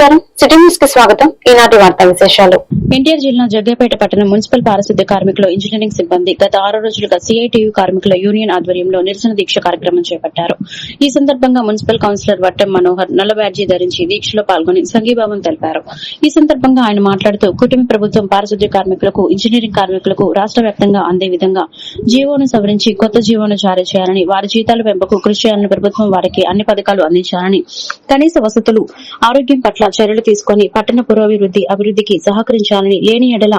నమస్కారం. సిటీ న్యూస్కి స్వాగతం. ఈనాటి వార్తా విశేషాలు. ఎన్టీఆర్ జిల్లా జగ్గేపేట పట్టణ మున్సిపల్ పారిశుద్ధ్య కార్మికులు ఇంజనీరింగ్ సిబ్బంది గత ఆరు రోజులుగా సిఐటియు కార్మికుల యూనియన్ ఆధ్వర్యంలో నిరసన దీక్ష కార్యక్రమం చేపట్టారు. ఈ సందర్భంగా మున్సిపల్ కౌన్సిలర్ వట్టం మనోహర్ నల్ల బ్యాడ్జీ ధరించి దీక్షలో పాల్గొని సంఘీభావం తెలిపారు. ఈ సందర్భంగా ఆయన మాట్లాడుతూ కుటుంబ ప్రభుత్వం పారిశుద్ధ్య కార్మికులకు ఇంజనీరింగ్ కార్మికులకు రాష్ట వ్యాప్తంగా అందే విధంగా జీవోను సవరించి కొత్త జీవోను జారీ చేయాలని వారి జీతాల పెంపుకు కృషి చేయాలని ప్రభుత్వం వారికి అన్ని పథకాలు అందించాలని కనీస వసతులు ఆరోగ్యం పట్ల చర్యలు తీసుకుని పట్టణ పురోభివృద్ధి అభివృద్ధికి సహకరించాలని లేని ఎడల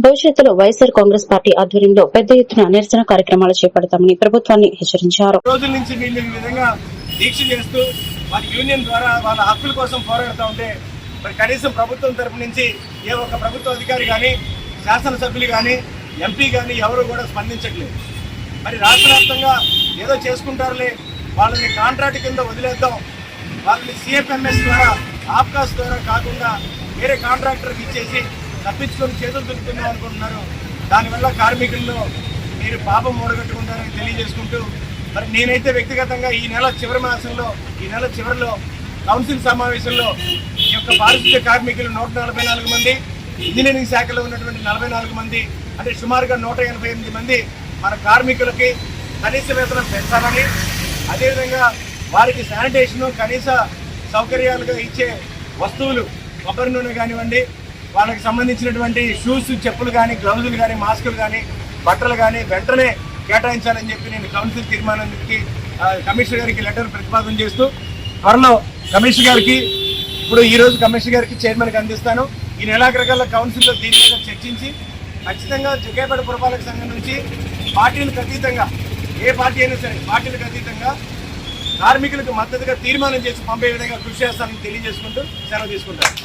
భవిష్యత్తులో వైఎస్ఆర్ కాంగ్రెస్ పార్టీ ఆధ్వర్యంలో పెద్ద ఎత్తున నిరసన కార్యక్రమాలు చేపడతామని ప్రభుత్వాన్ని హెచ్చరించారు. రోజుల నుంచి వారి యూనియన్ ద్వారా వాళ్ళ హక్కుల కోసం పోరాడుతూ ఉంటే మరి కనీసం ప్రభుత్వం తరపు నుంచి ఏ ఒక్క ప్రభుత్వ అధికారి కానీ శాసనసభ్యులు కానీ ఎంపీ కానీ ఎవరు కూడా స్పందించట్లేదు. మరి రాష్ట్ర వ్యాప్తంగా ఏదో చేసుకుంటారులే వాళ్ళని కాంట్రాక్ట్ కింద వదిలేద్దాం వాళ్ళని సిఎఫ్ఎంఎస్ ద్వారా ఆప్కాస్ ద్వారా కాకుండా వేరే కాంట్రాక్టర్కి ఇచ్చేసి తప్పించుకొని చేతులు దులుపుకుందాం అనుకుంటున్నారు. దానివల్ల కార్మికుల్లో మీరు పాపం మూడగట్టుకుంటారని తెలియజేసుకుంటూ మరి నేనైతే వ్యక్తిగతంగా ఈ నెల చివరి మాసంలో ఈ నెల చివరిలో కౌన్సిల్ సమావేశంలో ఈ యొక్క పారిశుద్ధ్య కార్మికులు నూట నలభై నాలుగు మంది ఇంజనీరింగ్ శాఖలో ఉన్నటువంటి నలభై నాలుగు మంది అంటే సుమారుగా నూట ఎనభై ఎనిమిది మంది మన కార్మికులకి కనీస వేతనం పెంచాలని అదేవిధంగా వారికి శానిటేషన్ కనీస సౌకర్యాలుగా ఇచ్చే వస్తువులు కొబ్బరి నూనె కానివ్వండి వాళ్ళకి సంబంధించినటువంటి షూస్ చెప్పులు కానీ గ్లౌజులు కానీ మాస్కులు కానీ బట్టలు కానీ వెంటనే కేటాయించాలని చెప్పి నేను కౌన్సిల్ తీర్మానానికి కమిషనర్ గారికి లెటర్ ప్రతిపాదన చేస్తూ త్వరలో కమిషనర్ గారికి ఇప్పుడు ఈరోజు కమిషనర్ గారికి చైర్మన్కి అందిస్తాను. ఈ నెలాఖరికల్లా కౌన్సిల్లో దీని మీద చర్చించి ఖచ్చితంగా జగ్గేపేట పురపాలక సంఘం నుంచి పార్టీలకు అతీతంగా ఏ పార్టీ అయినా సరే పార్టీలకు అతీతంగా కార్మికులకు మద్దతుగా తీర్మానం చేసి పంపే విధంగా కృషి చేస్తానని తెలియజేసుకుంటూ సెలవు తీసుకుంటారు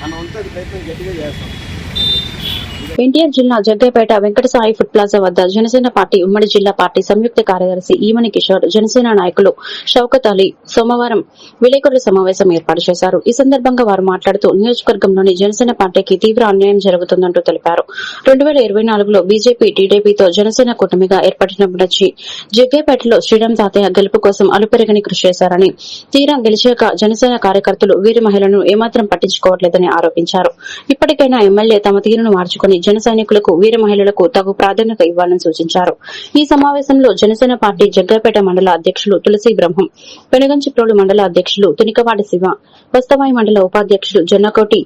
మనం అంతా ప్రయత్నం గట్టిగా చేస్తాం. ఎన్టీఆర్ జిల్లా జగ్గేపేట వెంకటసాయి ఫుడ్ ప్లాజా వద్ద జనసేన పార్టీ ఉమ్మడి జిల్లా పార్టీ సంయుక్త కార్యదర్శి ఈమని కిషోర్ జనసేన నాయకులు షౌకత్ అలీ సోమవారం విలేకరుల సమావేశం ఏర్పాటు చేశారు. ఈ సందర్భంగా వారు మాట్లాడుతూ నియోజకవర్గంలోని జనసేన పార్టీకి తీవ్ర అన్యాయం జరుగుతుందంటూ తెలిపారు. రెండు వేల ఇరవై నాలుగులో బీజేపీ టీడీపీతో జనసేన కూటమిగా ఏర్పడినప్పటి నుంచి జగ్గేపేటలో శ్రీరామ్ తాతయ్య గెలుపు కోసం అలుపెరగని కృషి చేశారని తీరా గెలిచాక జనసేన కార్యకర్తలు వీరి మహిళలను ఏమాత్రం పట్టించుకోవట్లేదని ఆరోపించారు. ఇప్పటికైనా ఎమ్మెల్యే తమ తీరును మార్చుకుని జన సైనికులకు వీర మహిళలకు తగు ప్రాధాన్యత ఇవ్వాలని సూచించారు. ఈ సమావేశంలో జనసేన పార్టీ జగ్గపేట మండల అధ్యక్షులు తులసి బ్రహ్మం పెనుగంచిప్రోలు మండల అధ్యక్షులు తునికవాడి శివ వస్తవాయి మండల ఉపాధ్యక్షులు జొన్నకోటి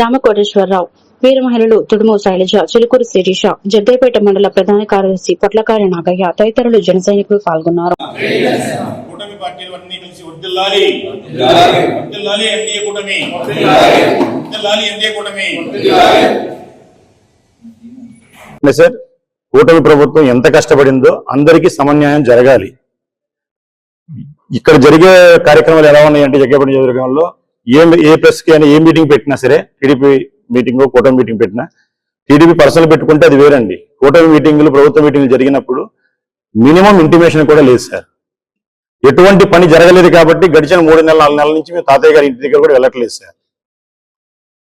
రామకోటేశ్వరరావు వీర మహిళలు తుడుము శైలజ చిలుకూరు శిరీష జగ్గైపేట మండల ప్రధాన కార్యదర్శి పొట్లకారి నాగయ్య తదితరులు జన సైనికులు పాల్గొన్నారు. కూటమి పార్టీలు కూటమి సార్ కూటమి ప్రభుత్వం ఎంత కష్టపడిందో అందరికీ సమన్యాయం జరగాలి. ఇక్కడ జరిగే కార్యక్రమాలు ఎలా ఉన్నాయంటే జగ్గపడి నియోజకవర్గంలో ఏ ఏ ప్రెస్కి అయినా ఏ మీటింగ్ పెట్టినా సరే టీడీపీ మీటింగ్ కూటమి మీటింగ్ పెట్టినా టీడీపీ పర్సనల్ పెట్టుకుంటే అది వేరండి. కూటమి మీటింగులు ప్రభుత్వ మీటింగ్లు జరిగినప్పుడు మినిమం ఇంటిమేషన్ కూడా లేదు సార్. ఎటువంటి పని జరగలేదు కాబట్టి గడిచిన మూడు నెలల నాలుగు నెలల నుంచి మేము తాతయ్య గారి ఇంటి దగ్గర కూడా వెళ్ళట్లేదు సార్.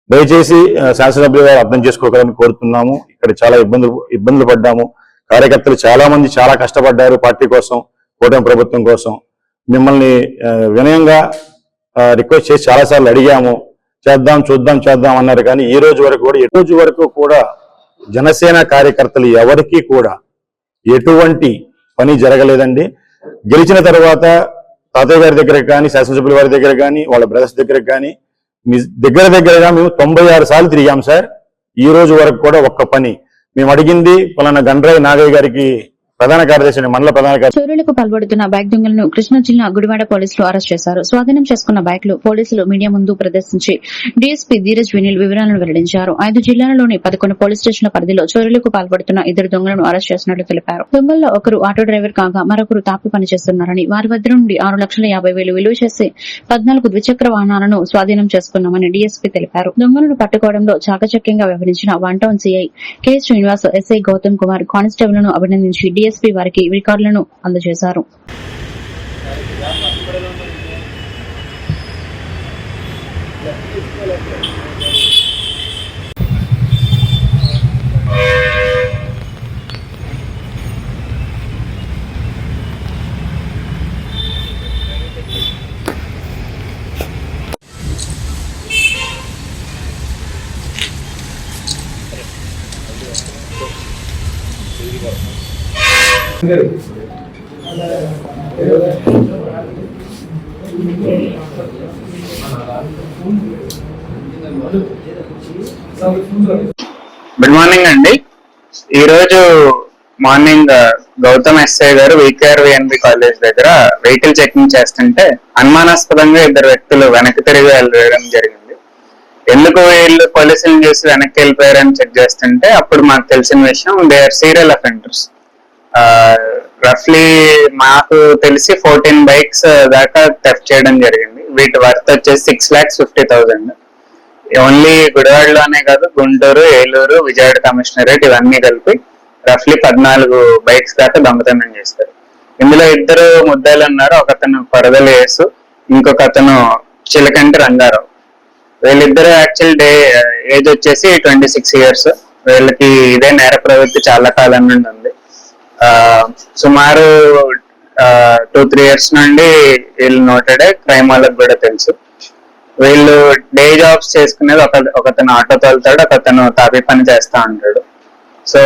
దయచేసి శాసనసభ్యులు గారు అర్థం చేసుకోగలని కోరుతున్నాము. ఇక్కడ చాలా ఇబ్బందులు ఇబ్బందులు పడ్డాము. కార్యకర్తలు చాలా మంది చాలా కష్టపడ్డారు పార్టీ కోసం కూటమి ప్రభుత్వం కోసం. మిమ్మల్ని వినయంగా రిక్వెస్ట్ చేసి చాలాసార్లు అడిగాము. చేద్దాం చూద్దాం చేద్దాం అన్నారు కానీ ఈ రోజు వరకు కూడా ఈ రోజు వరకు కూడా జనసేన కార్యకర్తలు ఎవరికీ కూడా ఎటువంటి పని జరగలేదండి. గెలిచిన తర్వాత తాతయ్య గారి దగ్గర కానీ శాసనసభ్యుల వారి దగ్గర కానీ వాళ్ళ బ్రదర్స్ దగ్గర కానీ మీ దగ్గర దగ్గరగా మేము తొంభై ఆరు సార్లు తిరిగాం సార్. ఈ రోజు వరకు కూడా ఒక్క పని. మేము అడిగింది పలానా గండ్రాయి నాగయ్య గారికి ప్రధాన కార్యదర్శిని మండల ప్రధాన చోరీలకు పాల్పడుతున్న బైక్ దొంగలను కృష్ణా జిల్లా గుడివాడ పోలీసులు అరెస్ట్ చేశారు. స్వాధీనం చేసుకున్న బైక్లు పోలీసులు మీడియా ముందు ప్రదర్శించి డీఎస్పీ ధీరజ్ వినిల్ వివరాలను వెల్లడించారు. ఐదు జిల్లాలలోని పదకొండు పోలీస్ స్టేషన్ల పరిధిలో చోరీలకు పాల్పడుతున్న ఇద్దరు దొంగలను అరెస్ట్ చేసినట్లు తెలిపారు. దొంగల్లో ఒకరు ఆటో డ్రైవర్ కాగా మరొకరు తాపి పనిచేస్తున్నారని వారి వద్ద నుండి ఆరు లక్షల యాభై వేలు విలువ చేసి పద్నాలుగు ద్విచక్ర వాహనాలను స్వాధీనం చేసుకున్నామని డీఎస్పీ తెలిపారు. దొంగలను పట్టుకోవడంలో చాకచక్యంగా వ్యవహరించిన one town CI K Srinivas SI Gautam Kumar కానిస్టేబుల్ను అభినందించి డీఎస్పీ వారికి రికార్డులను అందజేశారు. గుడ్ మార్నింగ్ అండి. ఈరోజు మార్నింగ్ uh, గౌతమ్ ఎస్ఐ గారు వికేఆర్విఎన్బి కాలేజ్ దగ్గర వెహికల్ చెకింగ్ చేస్తుంటే అనుమానాస్పదంగా ఇద్దరు వ్యక్తులు వెనక్కి తిరిగి వెళ్ళడం జరిగింది. ఎందుకు వీళ్ళు పోలీసులను చూసి వెనక్కి వెళ్ళిపోయారని చెక్ చేస్తుంటే అప్పుడు మాకు తెలిసిన విషయం దే ఆర్ సీరియల్ అఫెండర్స్ రఫ్లీ మాకు తెలిసి ఫోర్టీన్ బైక్స్ దాకా టెఫ్ట్ చేయడం జరిగింది. వీటి వర్త్ వచ్చేసి six lakhs fifty thousand only గుడివాడలోనే కాదు గుంటూరు ఏలూరు విజయవాడ కమిషనరేట్ ఇవన్నీ కలిపి రఫ్లీ పద్నాలుగు బైక్స్ దాకా దొంగతనం చేస్తారు. ఇందులో ఇద్దరు ముద్దాయిలు ఉన్నారు ఒక అతను కొరదల యేసు ఇంకొక అతను చిలకంటి రంగారావు. వీళ్ళిద్దరు యాక్చువల్ డే ఏజ్ వచ్చేసి ట్వంటీ సిక్స్ ఇయర్స్ వీళ్ళకి ఇదే నేర ప్రవృత్తి చాలా కాలం నుండి ఉంది. సుమారు టూ త్రీ ఇయర్స్ నుండి వీళ్ళు నోటెడే క్రైమ్ వాళ్ళకి కూడా తెలుసు. వీళ్ళు డే జాబ్స్ చేసుకునేది ఒక ఒకతను ఆటో తోలుతాడు ఒకతను తాపి పని చేస్తా ఉంటాడు. సో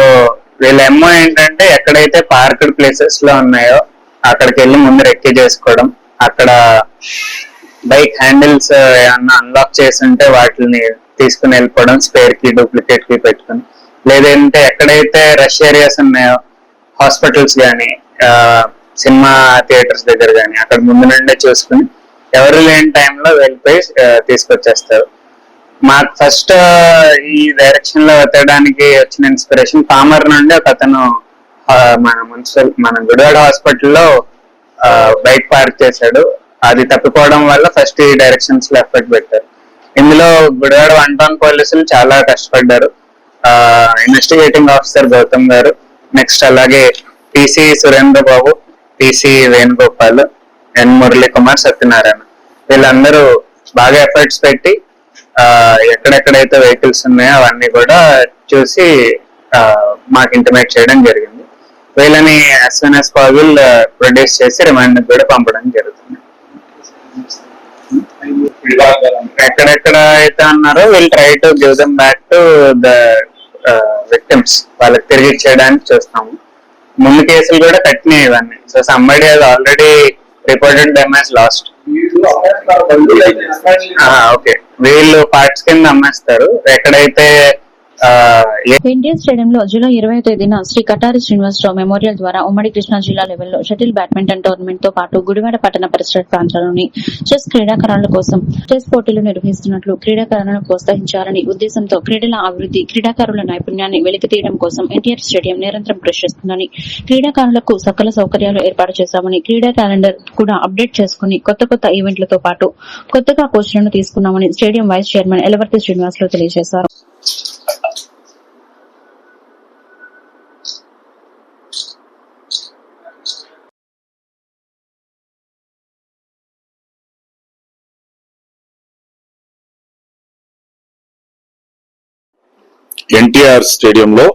వీళ్ళ ఎమ్మో ఏంటంటే ఎక్కడైతే పార్క్డ్ ప్లేసెస్లో ఉన్నాయో అక్కడికి వెళ్ళి ముందు రెక్కి చేసుకోవడం అక్కడ బైక్ హ్యాండిల్స్ ఏమన్నా అన్లాక్ చేసి ఉంటే వాటిని తీసుకుని వెళ్ళిపోవడం స్పేర్కి డూప్లికేట్కి పెట్టుకుని. లేదంటే ఎక్కడైతే రష్ ఏరియాస్ ఉన్నాయో హాస్పిటల్స్ కానీ సినిమా థియేటర్స్ దగ్గర కానీ అక్కడ ముందు నుండే చూసుకుని ఎవరు లేని టైంలో వెళ్ళిపోయి తీసుకొచ్చేస్తారు. మాకు ఫస్ట్ ఈ డైరెక్షన్లో వెతకడానికి వచ్చిన ఇన్స్పిరేషన్ పామర్ నుండి ఒక అతను మన మున్సిపల్ మన గుడివాడ హాస్పిటల్లో బైక్ పార్క్ చేశాడు. అది తప్పిపోవడం వల్ల ఫస్ట్ ఈ డైరెక్షన్స్లో ఎఫర్ట్ పెట్టారు. ఇందులో గుడివాడ వన్ టౌన్ పోలీసులు చాలా కష్టపడ్డారు. ఇన్వెస్టిగేటింగ్ ఆఫీసర్ గౌతమ్ గారు నెక్స్ట్ అలాగే PC Surendra Babu TC Venugopal N Murali Kumar Satyanarayana. వీళ్ళందరూ బాగా ఎఫర్ట్స్ పెట్టి ఎక్కడెక్కడైతే వెహికల్స్ ఉన్నాయో అవన్నీ కూడా చూసి మాకు ఇంటిమేట్ చేయడం జరిగింది. వీళ్ళని యాజ్ సూన్ యాజ్ ప్రొడ్యూస్ చేసి రిమైండర్ కూడా పంపడం జరుగుతుంది. ఎక్కడెక్కడ అయితే అన్నారో వీళ్ళు try to give them back to the victims వాళ్ళకి తిరిగి ఇచ్చేయడానికి చూస్తాము. ముందు కేసులు కూడా కట్టినాయి ఇవన్నీ. సో సంబడి అది already reported them as lost okay వీళ్ళు పార్ట్స్ కింద అమ్మేస్తారు. ఎక్కడైతే ఎన్టీఆర్ స్టేడియంలో జూలై ఇరవై తేదీన శ్రీ కటారి శ్రీనివాసరావు మెమోరియల్ ద్వారా ఉమ్మడి కృష్ణా జిల్లా లెవెల్లో షటిల్ బ్యాడ్మింటన్ టోర్నమెంట్తో పాటు గుడివాడ పట్టణ పరిసర ప్రాంతాల్లోని చెస్ క్రీడాకారుల కోసం చెస్ పోటీలు నిర్వహిస్తున్నట్లు క్రీడాకారులను ప్రోత్సహించాలని ఉద్దేశంతో క్రీడల అభివృద్ధి క్రీడాకారుల నైపుణ్యాన్ని వెలికితీయడం కోసం ఎన్టీఆర్ స్టేడియం నిరంతరం కృషి చేస్తుందని క్రీడాకారులకు సకల సౌకర్యాలు ఏర్పాటు చేశామని క్రీడా క్యాలెండర్ కూడా అప్డేట్ చేసుకుని కొత్త కొత్త ఈవెంట్లతో పాటు కొత్తగా కోచ్లను తీసుకున్నామని stadium vice chairman Elavarthi Srinivasarao తెలియజేశారు. ఎన్టీఆర్ స్టేడియంలో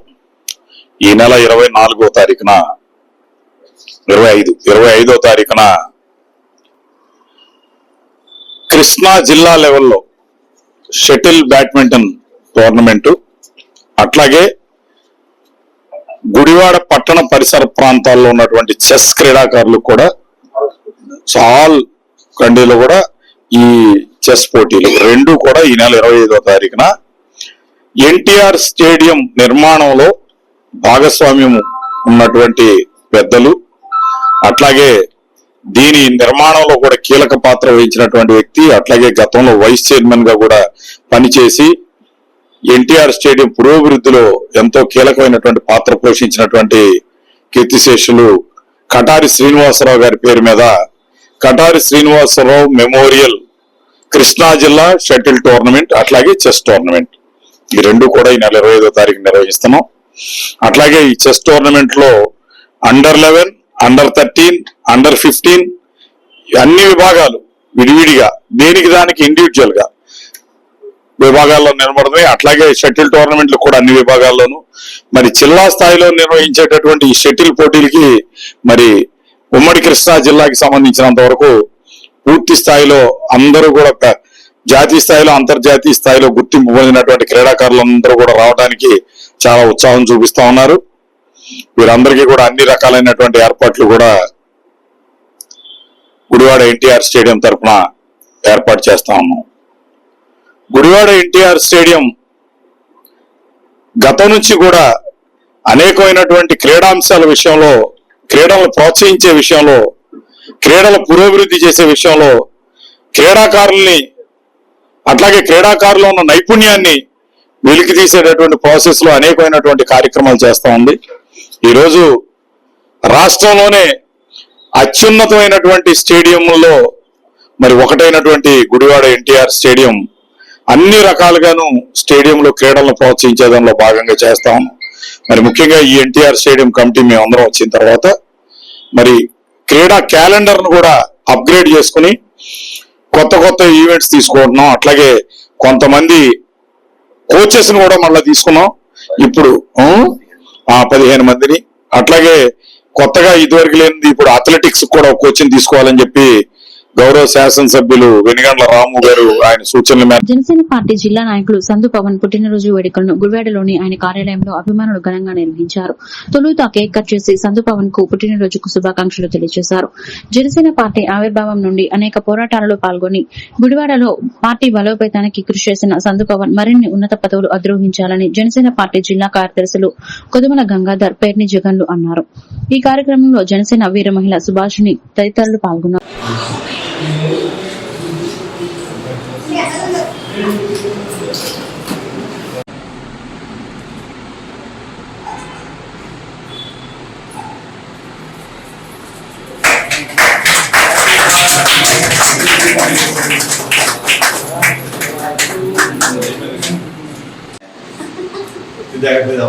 ఈ నెల ఇరవై నాలుగో తారీఖున ఇరవై ఐదు ఇరవై ఐదో తారీఖున కృష్ణా జిల్లా లెవెల్లో షటిల్ బ్యాడ్మింటన్ టోర్నమెంట్ అట్లాగే గుడివాడ పట్టణ పరిసర ప్రాంతాల్లో ఉన్నటువంటి చెస్ క్రీడాకారులు కూడా చాల్ కండీలో కూడా ఈ చెస్ పోటీలు. రెండు కూడా ఈ నెల ఇరవై ఐదో తారీఖున ఎన్టీఆర్ స్టేడియం నిర్మాణంలో భాగస్వామ్యం ఉన్నటువంటి పెద్దలు అట్లాగే దీని నిర్మాణంలో కూడా కీలక పాత్ర వహించినటువంటి వ్యక్తి అట్లాగే గతంలో వైస్ చైర్మన్గా కూడా పనిచేసి ఎన్టీఆర్ స్టేడియం పురోభివృద్ధిలో ఎంతో కీలకమైనటువంటి పాత్ర పోషించినటువంటి కీర్తిశేషులు కటారి శ్రీనివాసరావు గారి పేరు మీద కటారి శ్రీనివాసరావు మెమోరియల్ కృష్ణా జిల్లా షటిల్ టోర్నమెంట్ అట్లాగే చెస్ టోర్నమెంట్. ఈ రెండు కూడా ఈ నెల ఇరవై ఐదో తారీఖు నిర్వహిస్తున్నాం. అట్లాగే ఈ చెస్ టోర్నమెంట్లో under eleven under thirteen under fifteen అన్ని విభాగాలు విడివిడిగా దేనికి దానికి ఇండివిజువల్గా విభాగాల్లో నిలబడుతున్నాయి అట్లాగే షటిల్ టోర్నమెంట్లు కూడా అన్ని విభాగాల్లోనూ. మరి జిల్లా స్థాయిలో నిర్వహించేటటువంటి ఈ షటిల్ పోటీలకి మరి ఉమ్మడి కృష్ణా జిల్లాకి సంబంధించినంత వరకు పూర్తి స్థాయిలో అందరూ కూడా జాతీయ స్థాయిలో అంతర్జాతీయ స్థాయిలో గుర్తింపు పొందినటువంటి క్రీడాకారులందరూ కూడా రావడానికి చాలా ఉత్సాహం చూపిస్తా ఉన్నారు. వీరందరికీ కూడా అన్ని రకాలైనటువంటి ఏర్పాట్లు కూడా గుడివాడ ఎన్టీఆర్ స్టేడియం తరఫున ఏర్పాటు చేస్తా ఉన్నాం. గుడివాడ ఎన్టీఆర్ స్టేడియం గతం నుంచి కూడా అనేకమైనటువంటి క్రీడాంశాల విషయంలో క్రీడలను ప్రోత్సహించే విషయంలో క్రీడల పురోభివృద్ధి చేసే విషయంలో క్రీడాకారుల్ని అట్లాగే క్రీడాకారులో ఉన్న నైపుణ్యాన్ని వెలికి తీసేటటువంటి ప్రాసెస్లో అనేకమైనటువంటి కార్యక్రమాలు చేస్తా ఉంది. ఈరోజు రాష్ట్రంలోనే అత్యున్నతమైనటువంటి స్టేడియంలో మరి ఒకటైనటువంటి గుడివాడ ఎన్టీఆర్ స్టేడియం అన్ని రకాలుగాను స్టేడియంలో క్రీడలను ప్రోత్సహించే దానిలో భాగంగా చేస్తాం. మరి ముఖ్యంగా ఈ ఎన్టీఆర్ స్టేడియం కమిటీ మేము అందరం వచ్చిన తర్వాత మరి క్రీడా క్యాలెండర్ను కూడా అప్గ్రేడ్ చేసుకుని కొత్త కొత్త ఈవెంట్స్ తీసుకుంటున్నాం అట్లాగే కొంతమంది కోచెస్ని కూడా మళ్ళీ తీసుకున్నాం. ఇప్పుడు పదిహేను మందిని. అట్లాగే కొత్తగా ఇదివరకు లేనిది ఇప్పుడు అథ్లెటిక్స్ కూడా కోచింగ్ తీసుకోవాలని చెప్పి గౌరవ శాసనసభ్యులు వెనుగండ్ల రాము గారు ఆయన సూచనల మేరకు జనసేన పార్టీ జిల్లా నాయకులు సందు పవన్ పుట్టినరోజు వేడుకలను గుడివాడలోని ఆయన కార్యాలయంలో అభిమానులు ఘనంగా నిర్వహించారు. తొలుత కేక్ కట్ చేసి సందు పవన్కు పుట్టినరోజుకు శుభాకాంక్షలు తెలియజేశారు. జనసేన పార్టీ ఆవిర్భావం నుండి అనేక పోరాటాలలో పాల్గొని గుడివాడలో పార్టీ బలోపేతానికి కృషి చేసిన సందు పవన్ మరిన్ని ఉన్నత పదవులు అధిరోహించాలని జనసేన పార్టీ జిల్లా కార్యదర్శులు కొదుమల గంగాధర్ పేర్ని జగన్లు అన్నారు. ఈ కార్యక్రమంలో జనసేన వీర మహిళ సుభాషిణి తదితరులు పాల్గొన్నారు.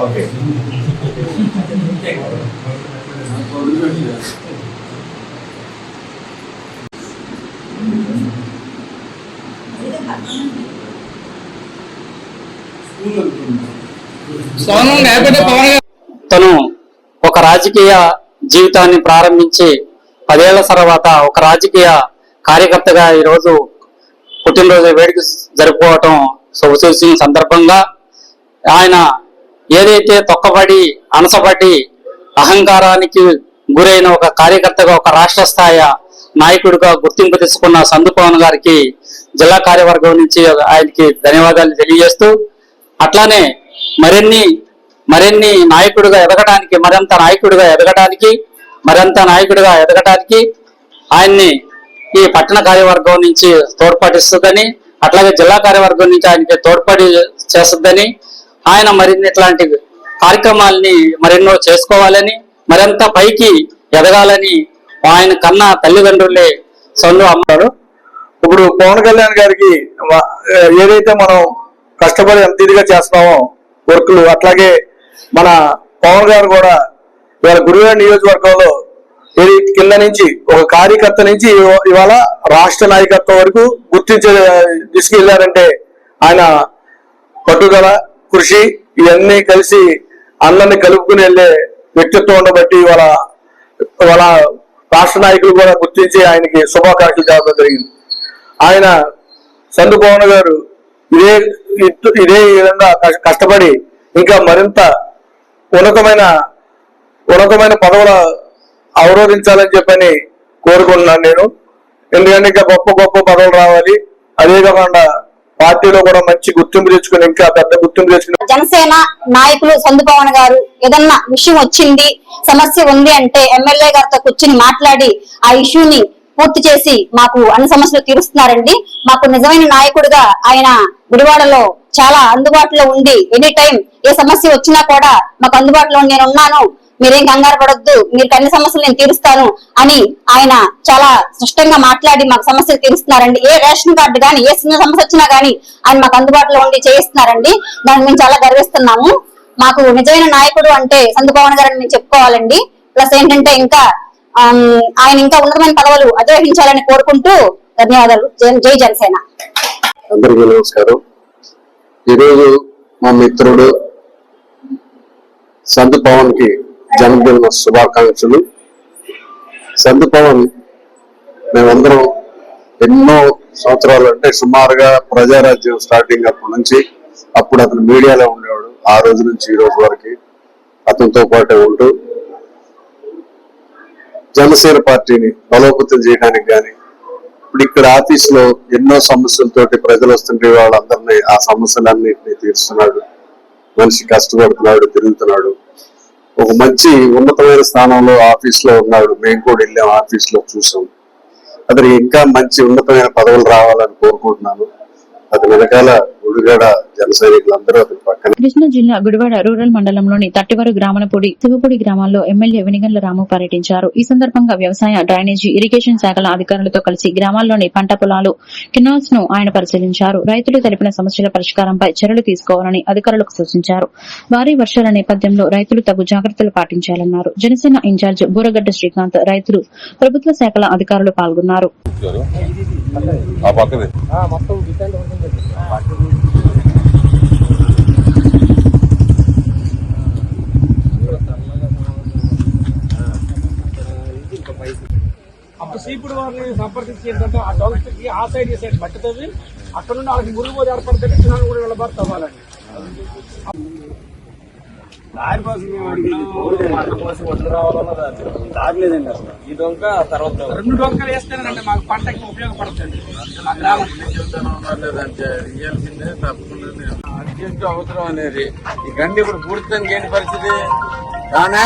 ఓకే తను ఒక రాజకీయ జీవితాన్ని ప్రారంభించి పదేళ్ళ తర్వాత ఒక రాజకీయ కార్యకర్తగా ఈరోజు పుట్టినరోజు వేడుక జరుపుకోవటం శుభసూచన సందర్భంగా ఆయన ఏదైతే తొక్కబడి అనసబడి అహంకారానికి గురైన ఒక కార్యకర్తగా ఒక రాష్ట్ర స్థాయి నాయకుడిగా గుర్తింపు తెచ్చుకున్న సందుపవన్ గారికి జిల్లా కార్యవర్గం నుంచి ఆయనకి ధన్యవాదాలు తెలియజేస్తూ అట్లానే మరిన్ని మరిన్ని నాయకుడిగా ఎదగడానికి మరింత నాయకుడిగా ఎదగడానికి మరింత నాయకుడిగా ఎదగడానికి ఆయన్ని ఈ పట్టణ కార్యవర్గం నుంచి తోడ్పడిస్తుందని అట్లాగే జిల్లా కార్యవర్గం నుంచి ఆయనకి తోడ్పడి చేస్తుందని ఆయన మరిన్ని ఇట్లాంటి కార్యక్రమాలని మరెన్నో చేసుకోవాలని మరింత పైకి ఎదగాలని ఆయన కన్నా తల్లిదండ్రులే సొంత అమ్మారు ఇప్పుడు పవన్ కళ్యాణ్ గారికి ఏదైతే మనం కష్టపడి ఎంత ఇదిగా చేస్తున్నామో వర్క్లు అట్లాగే మన పవన్ గారు కూడా ఇవాళ గురువారి నియోజకవర్గంలో కింద నుంచి ఒక కార్యకర్త నుంచి ఇవాళ రాష్ట్ర నాయకత్వం వరకు గుర్తించే తీసుకెళ్ళారంటే ఆయన పట్టుదల కృషి ఇవన్నీ కలిసి అందరిని కలుపుకుని వెళ్ళే వ్యక్తిత్వం ఉండబట్టి ఇవాళ ఇవాళ రాష్ట్ర నాయకులు కూడా గుర్తించి ఆయనకి శుభాకాంక్షలు చెప్పడం జరిగింది. ఆయన సందు పవన్ గారు ఇదే ఇదే విధంగా కష్టపడి ఇంకా మరింత ఉన్నతమైన ఉన్నతమైన పదవులు అవరోధించాలని చెప్పని కోరుకుంటున్నాను నేను. ఎందుకంటే ఇంకా గొప్ప గొప్ప పదవులు రావాలి. అదే కాకుండా పార్టీలో కూడా మంచి గుర్తింపు తెచ్చుకుని ఇంకా పెద్ద గుర్తింపు తెచ్చుకుని జనసేన నాయకులు సందు పవన్ గారు ఏదన్నా విషయం వచ్చింది సమస్య ఉంది అంటే ఎమ్మెల్యే గారితో కూర్చుని మాట్లాడి ఆ ఇష్యూని పూర్తి చేసి మాకు అన్ని సమస్యలు తీరుస్తున్నారండి. మాకు నిజమైన నాయకుడిగా ఆయన గుడివాడలో చాలా అందుబాటులో ఉండి ఎనీ టైం ఏ సమస్య వచ్చినా కూడా మాకు అందుబాటులో నేను ఉన్నాను. మీరేం కంగారు పడొద్దు. మీరు అన్ని సమస్యలు నేను తీరుస్తాను అని ఆయన చాలా స్పష్టంగా మాట్లాడి మాకు సమస్యలు తీరుస్తున్నారండి. ఏ రేషన్ కార్డు కానీ ఏ చిన్న సమస్య వచ్చినా కానీ ఆయన మాకు అందుబాటులో ఉండి చేయిస్తున్నారండి. దాన్ని మేము చాలా గర్విస్తున్నాము. మాకు నిజమైన నాయకుడు అంటే సందు గారు అని మేము చెప్పుకోవాలండి. ప్లస్ ఏంటంటే ఇంకా ఆయన ఇంకా ఉన్నతమైన పదవులు అధిరోహించాలని కోరుకుంటూ ధన్యవాదాలు. జై- జై జనసేన. అందరికీ నమస్కారం. ఈరోజు మా మిత్రుడు సంత్ పవన్కి జన్మదిన శుభాకాంక్షలు. సందు పవన్ మేమందరం ఎన్నో సంవత్సరాలు అంటే సుమారుగా ప్రజారాజ్యం స్టార్టింగ్ అప్పటి నుంచి అప్పుడు అతను మీడియాలో ఉండేవాడు. ఆ రోజు నుంచి ఈ రోజు వరకు అతనితో పాటే ఉంటూ జనసేన పార్టీని బలోపేతం చేయడానికి కానీ ఇప్పుడు ఇక్కడ ఆఫీస్లో ఎన్నో సమస్యలతోటి ప్రజలు వస్తుంటే వాళ్ళందరినీ ఆ సమస్యలన్నింటినీ తీరుస్తున్నాడు. మనిషి కష్టపడుతున్నాడు తిరుగుతున్నాడు. ఒక మంచి ఉన్నతమైన స్థానంలో ఆఫీస్లో ఉన్నాడు. మేము కూడా వెళ్ళాం ఆఫీస్లో చూసాం. అతనికి ఇంకా మంచి ఉన్నతమైన పదవులు రావాలని కోరుకుంటున్నాను. అతని వెనకాల గుడిగడ జన సైనికులందరూ అతని పక్కన కృష్ణా జిల్లా గుడివాడ రూరల్ మండలంలోని తట్టివరు గ్రామనపూడి శివపూడి గ్రామాల్లో ఎమ్మెల్యే వెనిగండ్ల రాము పర్యటించారు. ఈ సందర్భంగా వ్యవసాయ డ్రైనేజీ ఇరిగేషన్ శాఖల అధికారులతో కలిసి గ్రామాల్లోని పంట పొలాలు కెనాల్స్ను ఆయన పరిశీలించారు. రైతులు తెలిపిన సమస్యల పరిష్కారంపై చర్యలు తీసుకోవాలని అధికారులకు సూచించారు. భారీ వర్షాల నేపథ్యంలో రైతులు తగు జాగ్రత్తలు పాటించాలన్నారు. జనసేన ఇన్ఛార్జ్ బూరగడ్డ శ్రీకాంత్ రైతులు ప్రభుత్వ శాఖల అధికారులు పాల్గొన్నారు ఆ పక్కది అప్పుడు సీపుడు వారిని సంప్రదించి ఏంటంటే ఆ డౌన్స్కి ఆ సైడ్ ఈ సైడ్ పట్టుతుంది అక్కడ నుండి వాళ్ళకి మురుగు పోతే ఏర్పడితే చిన్న కూడా వీళ్ళ బాధ తవ్వాలండి దారి కోసం మేము వడ్లు రావాలన్న దారి. లేదండి అసలు. ఈ డొంక తర్వాత రెండు డొంకలు వేస్తేనండి మాకు పంటకి ఉపయోగపడుతుంది. గ్రామం అర్జెంట్ అవసరం అనేది. ఈ గండి ఇప్పుడు పూర్తిని ఏంటి పరిస్థితి. రానా?